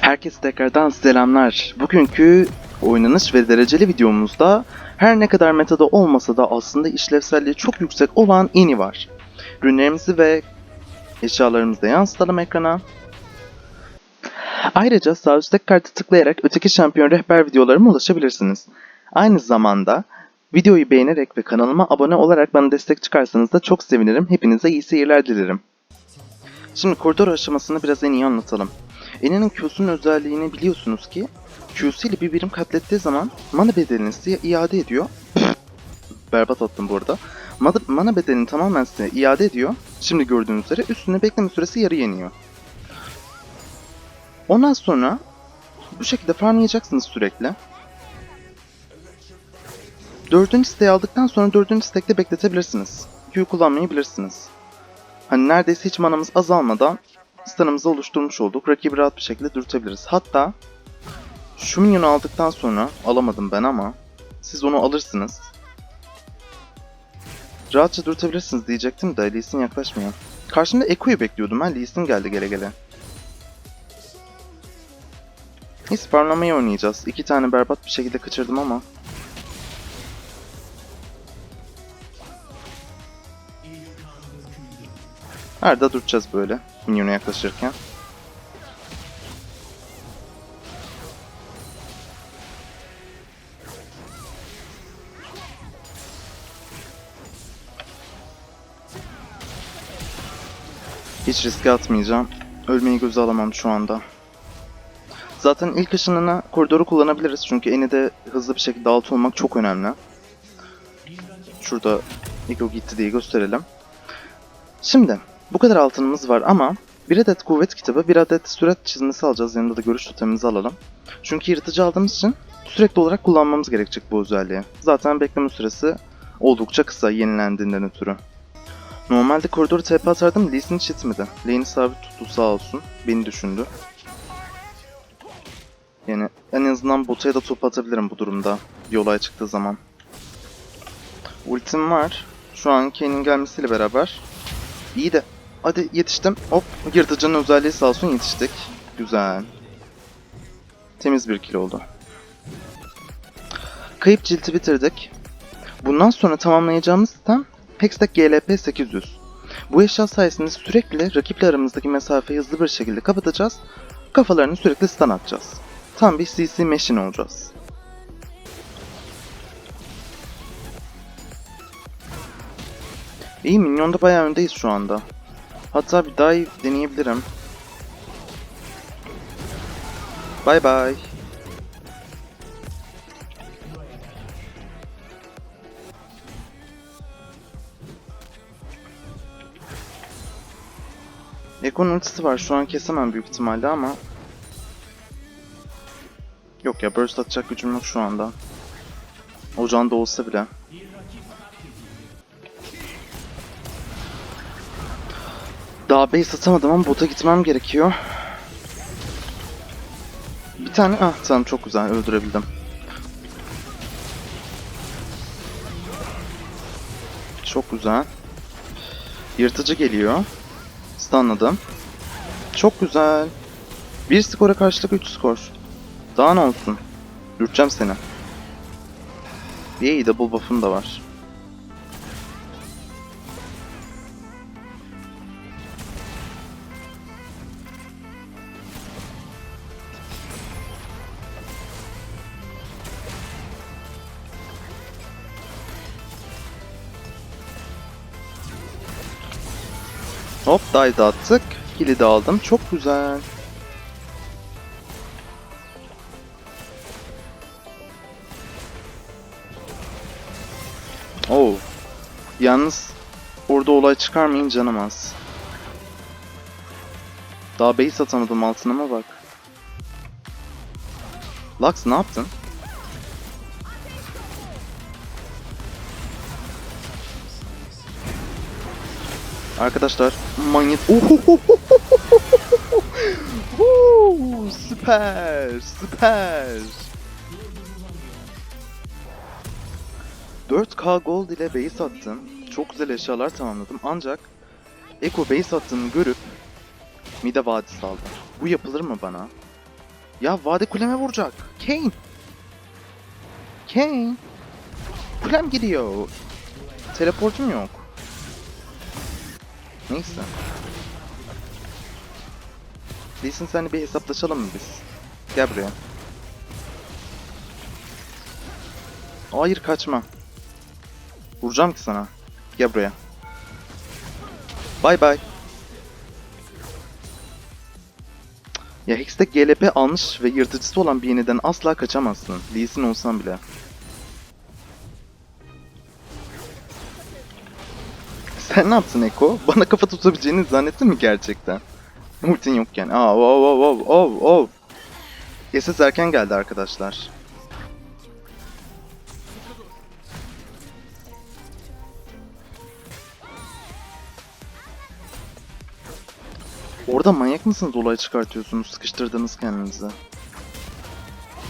Herkese tekrardan selamlar. Bugünkü oynanış ve dereceli videomuzda her ne kadar metada olmasa da aslında işlevselliği çok yüksek olan Ini var. Ürünlerimizi ve eşyalarımızı da yansıtalım ekrana. Ayrıca sağ üstteki kartı tıklayarak öteki şampiyon rehber videolarıma ulaşabilirsiniz. Aynı zamanda videoyu beğenerek ve kanalıma abone olarak bana destek çıkarsanız da çok sevinirim. Hepinize iyi seyirler dilerim. Şimdi koridor aşamasını biraz en iyi anlatalım. Eni'nin Q'sunun özelliğini biliyorsunuz ki Q'su ile bir birim katlettiği zaman mana bedelini size iade ediyor. Berbat attım bu arada. Mana, bedelini tamamen size iade ediyor. Şimdi gördüğünüz üzere üstüne bekleme süresi yarı yeniyor. Ondan sonra bu şekilde farmlayacaksınız sürekli. Dördüncü isteği aldıktan sonra dördüncü istekte bekletebilirsiniz. Q kullanmayı bilirsiniz. Hani neredeyse hiç manamız azalmadan stun'ımızı oluşturmuş olduk. Rakibi rahat bir şekilde dürtebiliriz. Hatta şu minyonu aldıktan sonra alamadım ben ama siz onu alırsınız. Rahatça dürtebilirsiniz diyecektim de Lee Sin yaklaşmıyor. Karşımda Ekko'yu bekliyordum ben. Lee Sin geldi gele gele. Neyse farmlamayı oynayacağız. İki tane berbat bir şekilde kaçırdım ama. Arada duracağız böyle. Minyona yaklaşırken. Hiç riske atmayacağım. Ölmeyi göze alamam şu anda. Zaten ilk ışınına koridoru kullanabiliriz çünkü eni de hızlı bir şekilde altı olmak çok önemli. Şurada Ego gitti diye gösterelim. Şimdi bu kadar altınımız var ama bir adet kuvvet kitabı, bir adet sürat çizmesi alacağız. Yanında da görüş totemimizi alalım. Çünkü yırtıcı aldığımız için sürekli olarak kullanmamız gerekecek bu özelliği. Zaten bekleme süresi oldukça kısa yenilendiğinden ötürü. Normalde koridoru TP atardım, Lee Sin hiç itmedi. Lane'i sabit tuttu sağ olsun. Beni düşündü. Yani en azından botaya da top atabilirim bu durumda. Bir olay çıktığı zaman. Ultim var. Şu an Kane'in gelmesiyle beraber. İyi de. Hadi yetiştim. Hop. Yırtıcının özelliği sağ olsun yetiştik. Güzel. Temiz bir kill oldu. Kayıp cilti bitirdik. Bundan sonra tamamlayacağımız sistem Hextech GLP 800. Bu eşya sayesinde sürekli rakiple aramızdaki mesafeyi hızlı bir şekilde kapatacağız. Kafalarını sürekli stun atacağız. Tam bir CC machine olacağız. İyi minyonda bayağı öndeyiz şu anda. Hatta bir dive deneyebilirim. Bye bye. Ekon ultisi var şu an kesemem büyük ihtimalle ama Yok ya burst atacak gücüm yok şu anda. Ocağında olsa bile. Daha base atamadım ama bota gitmem gerekiyor. Bir tane ah tamam çok güzel öldürebildim. Çok güzel. Yırtıcı geliyor. Stunladım. Çok güzel. Bir skora karşılık 3 skor. Daha ne olsun? Dürteceğim seni. İyi double buff'um da var. Hop dive attık. Kill'i de aldım. Çok güzel. Oo. Yalnız orada olay çıkarmayın canım az. Daha base atamadım altınıma bak. Lux ne yaptın? Arkadaşlar. Ohohohohohoho! Süper! Süper! 4K gold ile base attım. Çok güzel eşyalar tamamladım ancak Eko base attığını görüp Mida vadisi aldı. Bu yapılır mı bana? Ya vade kuleme vuracak. Kane. Kane. Kulem gidiyor. Teleportum yok. Neyse. Değilsin senle bir hesaplaşalım mı biz? Gel buraya. Hayır kaçma. Vuracağım ki sana. Gel buraya. Bay bay. Ya Hex'te GLP almış ve yırtıcısı olan bir yeniden asla kaçamazsın. Lee olsan bile. Sen ne yaptın Eko? Bana kafa tutabileceğini zannettin mi gerçekten? Ultin yokken. Aa, oh, oh, oh, oh, oh. SS erken geldi arkadaşlar. Orada manyak mısınız olay çıkartıyorsunuz, sıkıştırdınız kendinizi.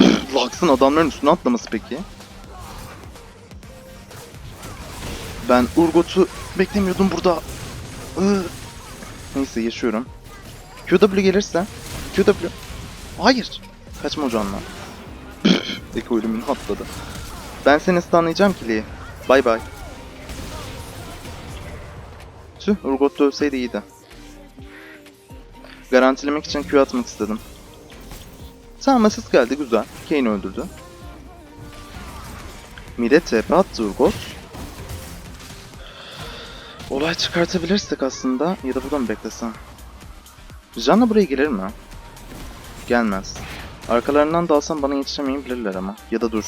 Lux'ın adamların üstüne atlaması peki? Ben Urgot'u beklemiyordum burada. Iı. Neyse yaşıyorum. QW gelirse. QW. Hayır. Kaçma ocağından. Eko ölümünü atladı. Ben seni stunlayacağım ki Lee. Bay bay. Tüh Urgot da ölseydi iyiydi. Garantilemek için Q atmak istedim. Tamam geldi güzel. Kane öldürdü. Mide TP attı Urgot. Olay çıkartabilirsek aslında ya da buradan beklesem? Janna buraya gelir mi? Gelmez. Arkalarından dalsam bana yetişemeyebilirler ama. Ya da dur.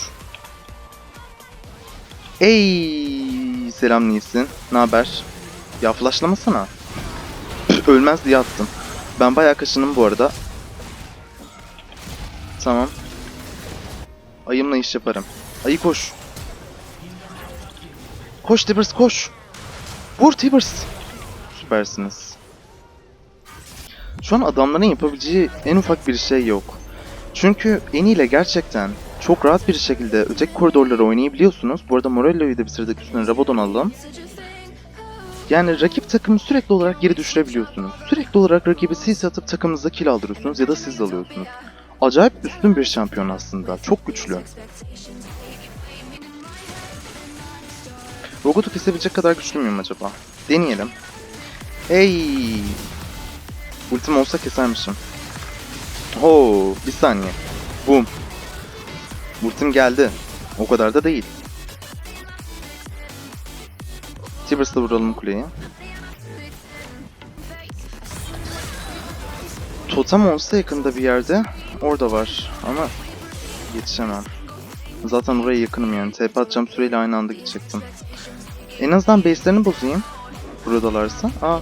Ey selam Nisin. Ne haber? Ya flashlamasana. Ölmez diye attım. Ben bayağı kaşınım bu arada. Tamam. Ayımla iş yaparım. Ayı koş. Koş Tibbers koş. Vur Tibbers. Süpersiniz. Şu an adamların yapabileceği en ufak bir şey yok. Çünkü Eni ile gerçekten çok rahat bir şekilde öteki koridorları oynayabiliyorsunuz. Bu arada Morello'yu da bitirdik üstüne Rabadon aldım. Yani rakip takımı sürekli olarak geri düşürebiliyorsunuz. Sürekli olarak rakibi siz atıp takımınıza kill aldırıyorsunuz ya da siz alıyorsunuz. Acayip üstün bir şampiyon aslında. Çok güçlü. Rogot'u kesebilecek kadar güçlü müyüm acaba? Deneyelim. Hey! Ultim olsa kesermişim. Oo, bir saniye. Boom. Ultim geldi. O kadar da değil. Tibers'la vuralım kuleyi. Totem olsa yakında bir yerde orada var ama yetişemem. Zaten oraya yakınım yani. TP atacağım süreyle aynı anda gidecektim. En azından base'lerini bozayım. Buradalarsa. Aa.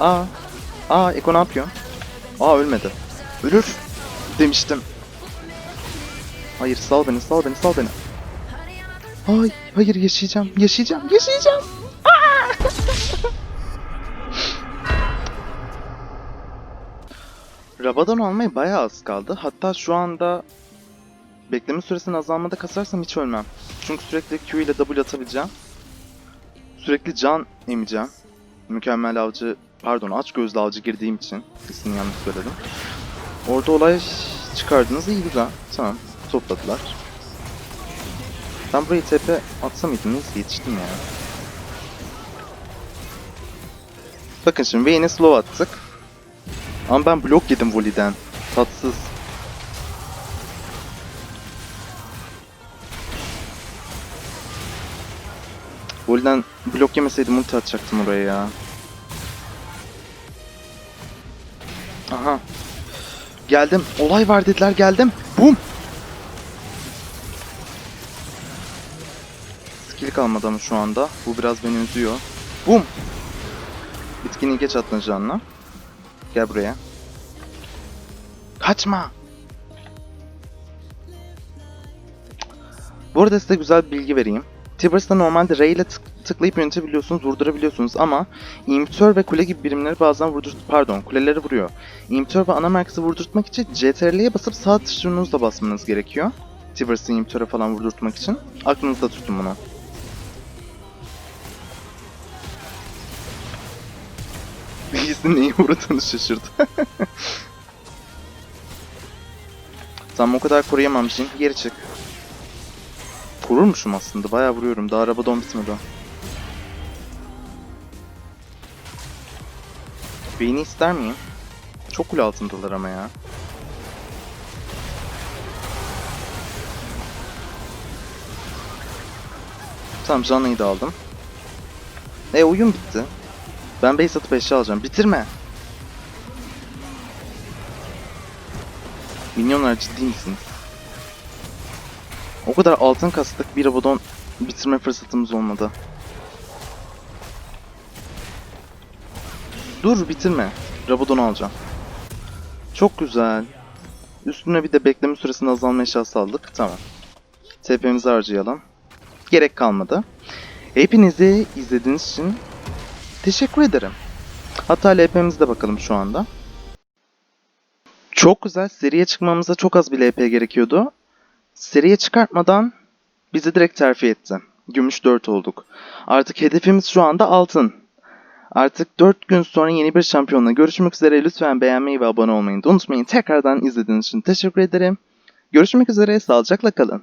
Aa. Aa Eko ne yapıyor? Aa ölmedi. Ölür. Demiştim. Hayır sal beni sal beni sal beni. Ay hayır yaşayacağım yaşayacağım yaşayacağım. Aa! Rabadon almaya bayağı az kaldı. Hatta şu anda bekleme süresinin azalmada kasarsam hiç ölmem. Çünkü sürekli Q ile W atabileceğim. Sürekli can emeceğim. Mükemmel avcı, pardon aç gözlü avcı girdiğim için. İsmini yanlış söyledim. Orada olay çıkardınız iyi güzel. Tamam topladılar. Ben burayı tepe atsa mıydım neyse yetiştim ya. Bakın şimdi Vayne'e slow attık. Ama ben blok yedim volley'den. Tatsız. Volley'den blok yemeseydim ulti atacaktım oraya ya. Aha. Geldim. Olay var dediler geldim. Boom. Skill kalmadı ama şu anda. Bu biraz beni üzüyor. Boom. Bitkini geç attın canına. Gel buraya. Kaçma. Bu arada size güzel bir bilgi vereyim. Tibers'ta normalde R ile tık- tıklayıp yönetebiliyorsunuz, vurdurabiliyorsunuz ama imitör ve kule gibi birimleri bazen vurdur pardon kuleleri vuruyor. İmitör ve ana merkezi vurdurtmak için CTRL'ye basıp sağ tuşunuzla basmanız gerekiyor. Tibers'ı imitöre falan vurdurtmak için. Aklınızda tutun bunu. Reis'in neyi uğradığını şaşırdı. Tamam o kadar koruyamam Jin. Geri çık. Korurmuşum aslında. Bayağı vuruyorum. Daha arabadon bitmedi. Beyni ister miyim? Çok kule altındalar ama ya. Tamam Janna'yı da aldım. E oyun bitti. Ben base atıp eşya alacağım. Bitirme. Minyonlar ciddi misiniz? O kadar altın kastık bir abodon bitirme fırsatımız olmadı. Dur bitirme. Rabadon'u alacağım. Çok güzel. Üstüne bir de bekleme süresini azalma eşyası aldık. Tamam. TP'mizi harcayalım. Gerek kalmadı. Hepinizi izlediğiniz için teşekkür ederim. Hatta LP'mize bakalım şu anda. Çok güzel. Seriye çıkmamıza çok az bir LP gerekiyordu. Seriye çıkartmadan bizi direkt terfi etti. Gümüş 4 olduk. Artık hedefimiz şu anda altın. Artık 4 gün sonra yeni bir şampiyonla görüşmek üzere. Lütfen beğenmeyi ve abone olmayı da unutmayın. Tekrardan izlediğiniz için teşekkür ederim. Görüşmek üzere. Sağlıcakla kalın.